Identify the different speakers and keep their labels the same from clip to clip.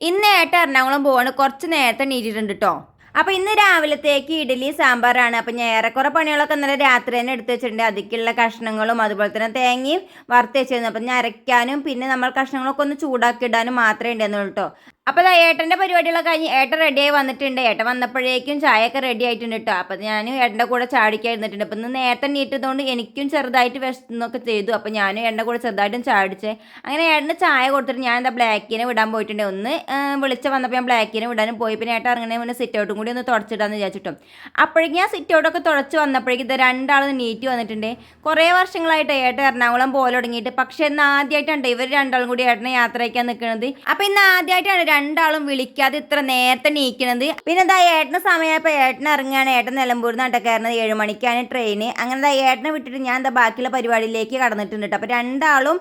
Speaker 1: ഇന്ന് ഏട്ട എറണാകുളം പോവാണ്. കുറച്ച് നേരത്തെ നീട്ടിട്ടുണ്ട് കേട്ടോ അപ്പോൾ ഇന്ന് രാവിലത്തേക്ക് ഇഡലി സാമ്പാറാണ്. അപ്പം ഞാൻ ഏറെക്കുറെ പണികളൊക്കെ ഇന്നലെ രാത്രി തന്നെ എടുത്തു വെച്ചിട്ടുണ്ട്. അതിക്കുള്ള കഷ്ണങ്ങളും അതുപോലെ തന്നെ തേങ്ങയും വറുത്ത് വെച്ചിരുന്നു. അപ്പം ഞാൻ അരയ്ക്കാനും പിന്നെ നമ്മൾ കഷ്ണങ്ങളൊക്കെ ഒന്ന് ചൂടാക്കി ഇടാനും മാത്രമേ ഉണ്ടായിരുന്നുള്ളൂ കേട്ടോ അപ്പോൾ അതാ ഏട്ടന്റെ പരിപാടികളൊക്കെ കഴിഞ്ഞ് ഏട്ടൻ റെഡിയായി വന്നിട്ടുണ്ട്. ഏട്ടൻ വന്നപ്പോഴേക്കും ചായയൊക്കെ റെഡി ആയിട്ടുണ്ട് കേട്ടോ അപ്പോൾ ഞാൻ ഏട്ടന്റെ കൂടെ ചാടിക്കാൻ ഇരുന്നിട്ടുണ്ട്. അപ്പം ഇന്ന് നേരത്തെ നീട്ടതുകൊണ്ട് എനിക്കും ചെറുതായിട്ട് വിശന്നൊക്കെ ചെയ്തു. അപ്പോൾ ഞാനും ഏട്ടന്റെ കൂടെ ചെറുതായിട്ടും ചാടിച്ചേ അങ്ങനെ ഏട്ടന് ചായ കൊടുത്തിട്ട് ഞാൻ എന്താ ബ്ലാക്കിനെ വിടാൻ പോയിട്ടുണ്ട്. ഒന്ന് വിളിച്ച് വന്നപ്പോൾ ഞാൻ ബ്ലാക്കിനെ വിടാനും പോയി. പിന്നെ ഏട്ടൻ ഇറങ്ങണേ മുന്നേ സിറ്റ് ഔട്ടും കൂടി ഒന്ന് തുടച്ചിടാന്ന് വിചാരിച്ചിട്ടോ. അപ്പോഴേക്കും ഞാൻ സിറ്റ് ഔട്ടൊക്കെ തുടച്ച് വന്നപ്പോഴേക്കും ഇത് രണ്ടാളും നീറ്റ് വന്നിട്ടുണ്ട്. കുറേ വർഷങ്ങളായിട്ട് ഏട്ടൻ എറണാകുളം പോലെ തുടങ്ങിയിട്ട്. പക്ഷേ ഇന്ന് ആദ്യമായിട്ടാണ് ഇവർ രണ്ടാളും കൂടി ഏട്ടനെ യാത്ര അയക്കാൻ നിൽക്കുന്നത് അപ്പോൾ ഇന്ന് ആദ്യമായിട്ടാണ് രണ്ടാളും വിളിക്കാതെ ഇത്ര നേരത്തെ നീക്കണത്. പിന്നെ എന്താ ഏട്ടന് സമയമായപ്പോൾ ഏട്ടൻ ഇറങ്ങുകയാണ് ഏട്ടൻ നിലമ്പൂരിൽ നിന്നൊക്കെ കയറുന്നത്. ഏഴ് മണിക്കാണ് ട്രെയിൻ അങ്ങനെ എന്താ ഏട്ടനെ വിട്ടിട്ട് ഞാൻ എന്താ ബാക്കിയുള്ള പരിപാടിയിലേക്ക് കടന്നിട്ടുണ്ട് കേട്ടോ. അപ്പോൾ രണ്ടാളും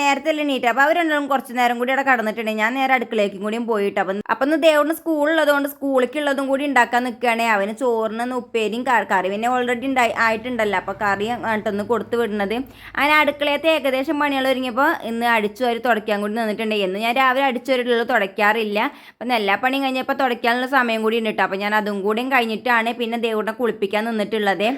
Speaker 1: നേരത്തെ അല്ലേ നീറ്റ് അപ്പോൾ അവർ രണ്ടാളും കുറച്ച് നേരം കൂടി അവിടെ കടന്നിട്ടുണ്ട്. ഞാൻ നേരെ അടുക്കളേക്കും കൂടിയും പോയിട്ട് അപ്പം അപ്പം ഒന്ന് ദേവന് സ്കൂളുള്ളതുകൊണ്ട് സ്കൂളിലേക്കുള്ളതും കൂടി ഉണ്ടാക്കാൻ നിൽക്കുകയാണെ അവന് ചോറിന് ഉപ്പേരിയും കറി പിന്നെ ഓൾറെഡി ഉണ്ടായി ആയിട്ടുണ്ടല്ലോ. അപ്പോൾ കറി അങ്ങോട്ടൊന്ന് കൊടുത്തു വിടുന്നത്. അങ്ങനെ അടുക്കളയത്തെ ഏകദേശം പണികൾ ഒരുങ്ങിയപ്പോൾ ഇന്ന് അടിച്ചു വരി തുടയ്ക്കാൻ കൂടി നിന്നിട്ടുണ്ട്. എന്ന് ഞാൻ രാവിലെ അടിച്ചു വരിട്ടുള്ളൂ തുടയ്ക്കാറില്ല. അപ്പം എല്ലാ പണിയും കഴിഞ്ഞപ്പോൾ തുടയ്ക്കാനുള്ള സമയം കൂടി ഉണ്ട് കേട്ടോ അപ്പോൾ ഞാൻ അതും കൂടിയും കഴിഞ്ഞിട്ടാണ് പിന്നെ ദേവുടെ കുളിപ്പിക്കാൻ നിന്നിട്ടുള്ളത്.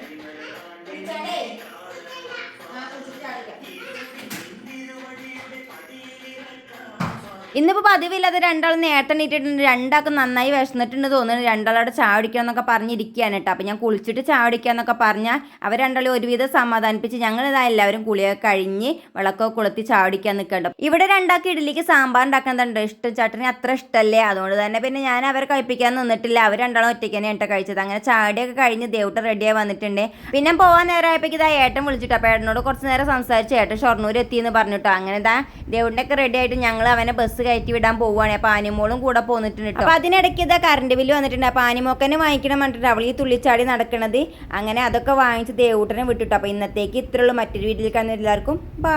Speaker 1: ഇന്നിപ്പോൾ പതിവില്ലാതെ രണ്ടാൾ നേരത്തെ എണീറ്റിട്ടുണ്ട്. രണ്ടാൾക്കും നന്നായി വിശന്നിട്ടുണ്ട് തോന്നുന്നു. രണ്ടാളോട് ചാടിക്കാന്നൊക്കെ പറഞ്ഞിരിക്കുകയാണ് കേട്ടോ. അപ്പോൾ ഞാൻ കുളിച്ചിട്ട് ചാടിക്കാന്നൊക്കെ പറഞ്ഞാൽ അവർ രണ്ടാളും ഒരുവിധം സമാധാനിപ്പിച്ച് ഞങ്ങൾ ഇതാ എല്ലാവരും കുളിയൊക്കെ കഴിഞ്ഞ് വിളക്കൊക്കെ കൊളുത്തി ചാടിക്കാൻ നിൽക്കണ്ടോ ഇവിടെ രണ്ടാൾക്ക് ഇഡലിക്ക് സാമ്പാർ ഉണ്ടാക്കുന്നുണ്ട് ഇഷ്ടം ചട്ടണി അത്ര ഇഷ്ടമല്ലേ? അതുകൊണ്ട് തന്നെ പിന്നെ ഞാൻ അവരെ കഴിപ്പിക്കാൻ നിന്നിട്ടില്ല. അവർ രണ്ടാളും ഒറ്റയ്ക്ക് തന്നെ ഏട്ട കഴിച്ചത്. അങ്ങനെ ചാടിയൊക്കെ കഴിഞ്ഞ് ദേവട്ട റെഡിയായി വന്നിട്ടുണ്ട്. പിന്നെ പോകാൻ നേരം ആയപ്പോഴേക്ക് ഇതാ ഏട്ടൻ വിളിച്ചിട്ട് അപ്പോൾ ഏട്ടനോട് കുറച്ച് നേരം സംസാരിച്ച് ഏട്ടൻ ഷൊർണൂർ എത്തിയെന്ന് പറഞ്ഞിട്ടോ. അങ്ങനെ ഇതാ ദേവുണ്ടൊക്കെ റെഡി ആയിട്ട് ഞങ്ങൾ അവനെ ബസ് കയറ്റി വിടാൻ പോവുകയാണ്. അപ്പോൾ ആനിമോളും കൂടെ പോന്നിട്ടുണ്ട് അപ്പൊ അതിനിടയ്ക്ക് ഇതാ കറണ്ട് ബില്ല് വന്നിട്ടുണ്ട്. അപ്പോൾ ആനിമോക്കനെ വാങ്ങിക്കണം പറഞ്ഞിട്ട് അവൾ ഈ തുള്ളിച്ചാടി നടക്കണത്. അങ്ങനെ അതൊക്കെ വാങ്ങിച്ച് ദേവൂട്ടനെ വിട്ടിട്ടു. അപ്പോൾ ഇന്നത്തേക്ക് ഇത്രയുള്ളൂ. മറ്റൊരു വീട്ടിൽ കാണുന്ന എല്ലാവർക്കും ബൈ